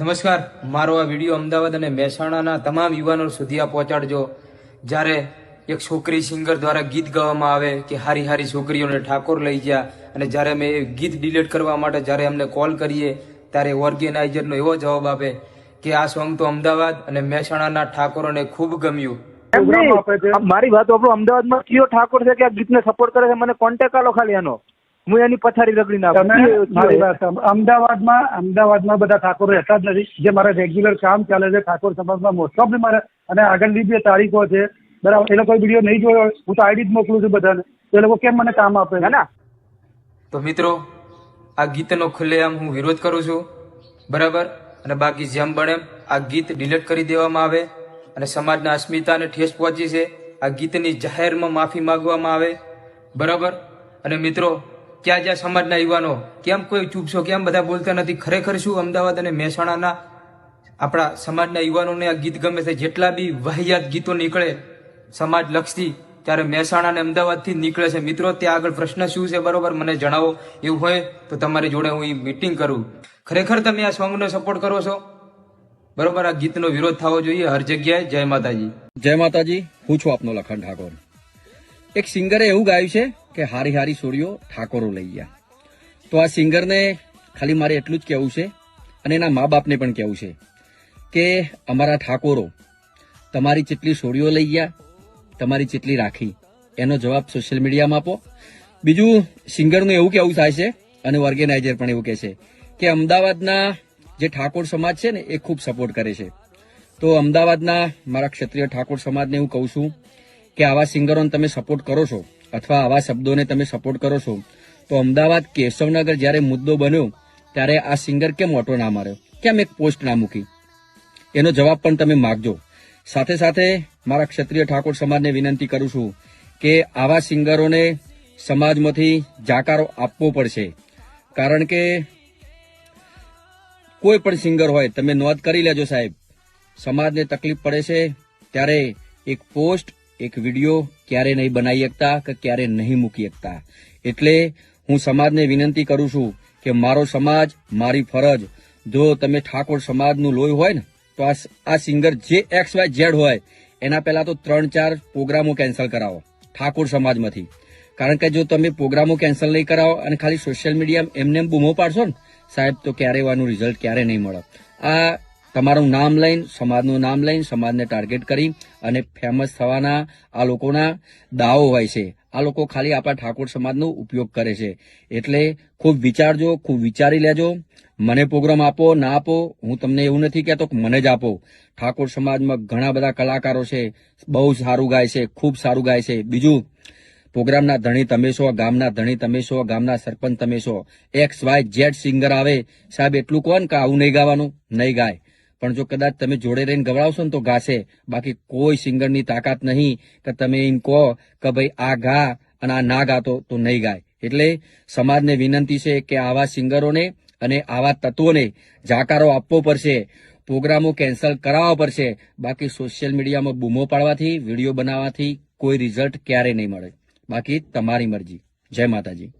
નમસ્કાર. મારો આ વીડિયો અમદાવાદ અને મહેસાણાના તમામ યુવાનો સુધી આ પહોંચાડજો. જ્યારે એક છોકરી સિંગર દ્વારા ગીત ગાવામાં આવે કે હારી હારી છોકરીઓને ઠાકોર લઈ ગયા અને જ્યારે અમે એ ગીત ડિલીટ કરવા માટે જ્યારે અમને કોલ કરીએ ત્યારે ઓર્ગેનાઇઝરનો એવો જવાબ આપે કે આ સોંગ તો અમદાવાદ અને મહેસાણાના ઠાકોરોને ખૂબ ગમ્યું. મારી વાત આપણો અમદાવાદમાં કયો ઠાકોર છે કે આ ગીતને સપોર્ટ કરે છે? મને કોન્ટેક્ટ આલો ખાલી એનો હું એની પથારી રગડી નાખું. અમદાવાદમાં અમદાવાદમાં બધા ઠાકોર રહેતા જ નથી. જે મારા રેગ્યુલર કામ ચાલે છે ઠાકોર સમાજમાં મોસ્ટ ઓફ મારે અને આગળની જે તારીખો છે બરાબર એ લોકો વીડિયો નહીં જોયો હું તો આઈડી જ મોકલું છું બધાને. એ લોકો કેમ મને કામ આપે છે? તો મિત્રો આ ગીતનો ખુલ્લેઆમ હું વિરોધ કરું છું. બરાબર? અને બાકી જેમ બને એમ આ ગીત ડિલીટ કરી દેવામાં આવે અને સમાજના અસ્મિતાને ઠેસ પહોંચી છે. આ ગીતની જાહેરમાં માફી માંગવામાં આવે. બરાબર? અને મિત્રો ક્યાં જ્યાં સમાજના યુવાનો, કેમ કોઈ ચૂપ છો કેમ બધા બોલતા નથી? ખરેખર શું અમદાવાદ અને મહેસાણાના આપણા સમાજના યુવાનોને આ ગીત ગમે છે? જેટલા બી વાહિયાત ગીતો નીકળે સમાજ લક્ષથી ત્યારે મહેસાણા અને અમદાવાદથી નીકળે છે. મિત્રો, ત્યાં આગળ પ્રશ્ન શું છે બરોબર મને જણાવો. એવું હોય તો તમારી જોડે હું મીટિંગ કરું. ખરેખર તમે આ સોંગનો સપોર્ટ કરો છો? બરોબર, આ ગીતનો વિરોધ થવો જોઈએ. હર જગ્યાએ જય માતાજી. જય માતાજી. હું છું આપનો લખન ઠાકોર. એક સિંગરે એવું ગાયું છે કે હારી હારી સોરીઓ ઠાકોરો લઈ ગયા. તો આ સિંગરને ખાલી મારે એટલું જ કહેવું છે અને એના મા બાપને પણ કહેવું છે કે અમારા ઠાકોરો તમારી જેટલી સોડીઓ લઈ ગયા, તમારી જેટલી રાખી. એનો જવાબ સોશિયલ મીડિયામાં આપો. બીજું, સિંગરનું એવું કેવું થાય છે અને ઓર્ગેનાઇઝર પણ એવું કહે છે કે અમદાવાદના જે ઠાકોર સમાજ છે ને એ ખૂબ સપોર્ટ કરે છે. તો અમદાવાદના મારા ક્ષત્રિય ઠાકોર સમાજને હું કહું છું કે આવા સિંગરોને તમે સપોર્ટ કરો છો. અથવા આવા શબ્દોને તમે સપોર્ટ કરો છો, તો અમદાવાદ કેશવનગર જ્યારે મુદ્દો બન્યો, ત્યારે આ સિંગર કેમ ઓટો ના માર્યો? કેમ એક પોસ્ટ ના મૂકી? એનો જવાબ પણ તમે માગજો. સાથે સાથે મારા ક્ષત્રિય ઠાકોર સમાજને વિનંતી કરું છું કે આવા સિંગરોને સમાજમાંથી જાકારો આપવો પડશે. કારણ કે કોઈ પણ સિંગર હોય, તમે નોંધ કરી લેજો સાહેબ, સમાજને તકલીફ પડે છે, ત્યારે એક પોસ્ટ એક વીડિયો ક્યારે નહીં બનાવી શકતા કે ક્યારે નહીં મૂકી શકતા એટલે હું સમાજને વિનંતી કરું છું કે મારો સમાજ, મારી ફરજ, જો તમે ઠાકોર સમાજનું લોહી હોય ને, તો આ સિંગર જે એક્સ વાય ઝેડ હોય, એના પહેલા તો ત્રણ, ચાર પ્રોગ્રામો કેન્સલ કરાવો ઠાકોર સમાજમાંથી. કારણ કે જો તમે પ્રોગ્રામો કેન્સલ નહીં કરાવો અને ખાલી સોશિયલ મીડિયા એમને એમ બૂમો પાડશો ને, સાહેબ, તો ક્યારે એવાનું રિઝલ્ટ ક્યારે નહીં મળે. આ તમારું નામ લઈને, સમાજનું નામ લઈને, સમાજને ટાર્ગેટ કરી અને ફેમસ થવાના આ લોકોના દાવો હોય છે. આ લોકો ખાલી આપણા ઠાકોર સમાજનો ઉપયોગ કરે છે. એટલે ખૂબ વિચારજો, ખૂબ વિચારી લેજો. મને પ્રોગ્રામ આપો, ના આપો, હું તમને એવું નથી કહેતો કે મને જ આપો. ઠાકોર સમાજમાં ઘણા બધા કલાકારો છે, બહુ સારું ગાય છે, ખૂબ સારું ગાય છે. બીજું, પ્રોગ્રામના ધણી તમે છો, ગામના ધણી તમે છો, ગામના સરપંચ તમે છો. એક્સ વાય ઝેડ સિંગર આવે. સાહેબ, એટલું કોણ કે આવું નહીં ગાવાનું, નહીં ગાય. પણ જો કદાચ તમે જોડે રહીને ગવડાવશો ને તો ગાશે. બાકી કોઈ સિંગરની તાકાત નહીં કે તમે એમ કહો કે ભાઈ આ ગા અને આ ના ગાતો તો નહીં ગાય. એટલે સમાજને વિનંતી છે કે આવા સિંગરોને અને આવા તત્વોને જાકારો આપવો પડશે, પ્રોગ્રામો કેન્સલ કરાવવા પડશે. બાકી સોશિયલ મીડિયામાં બૂમો પાડવાથી, વીડિયો બનાવવાથી કોઈ રિઝલ્ટ ક્યારેય નહીં મળે. બાકી તમારી મરજી. જય માતાજી.